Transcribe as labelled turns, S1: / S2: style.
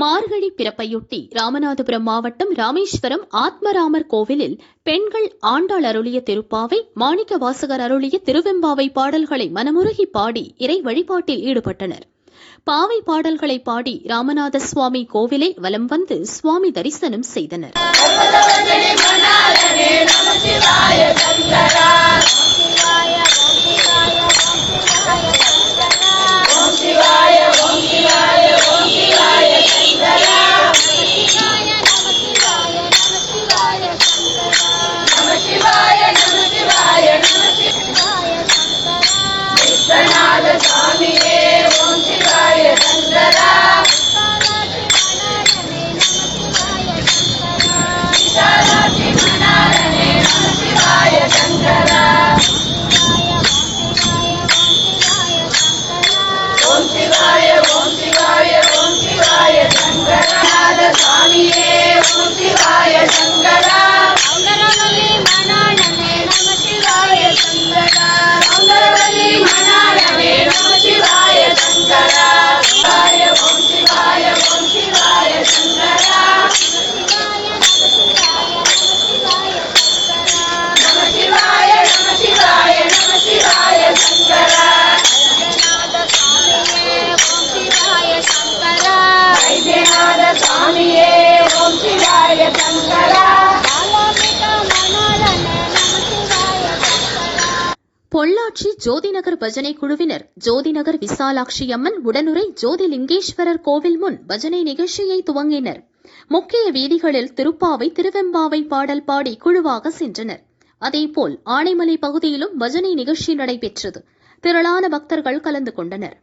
S1: மார்கழி பிறப்பையொட்டி ராமநாதபுரம் மாவட்டம் ராமேஸ்வரம் ஆத்மராமர் கோவிலில் பெண்கள் ஆண்டாள் அருளிய திருப்பாவை மாணிக்க வாசகர் அருளிய திருவெம்பாவை பாடல்களை மனமுருகி பாடி இறை வழிபாட்டில் ஈடுபட்டனர். பாவை பாடல்களை பாடி ராமநாத சுவாமி கோவிலை வலம் வந்து சுவாமி தரிசனம் செய்தனர். மீனாட்சி ஜோதிநகர் பஜனை குழுவினர் ஜோதிநகர் விசாலாட்சி அம்மன் உடனுரை ஜோதிலிங்கேஸ்வரர் கோவில் முன் பஜனை நிகழ்ச்சியை துவங்கினர். முக்கிய வீதிகளில் திருப்பாவை திருவெம்பாவை பாடல் பாடி குழுவாக சென்றனர். அதேபோல் ஆனைமலை பகுதியிலும் பஜனை நிகழ்ச்சி நடைபெற்றது. திரளான பக்தர்கள் கலந்து கொண்டனர்.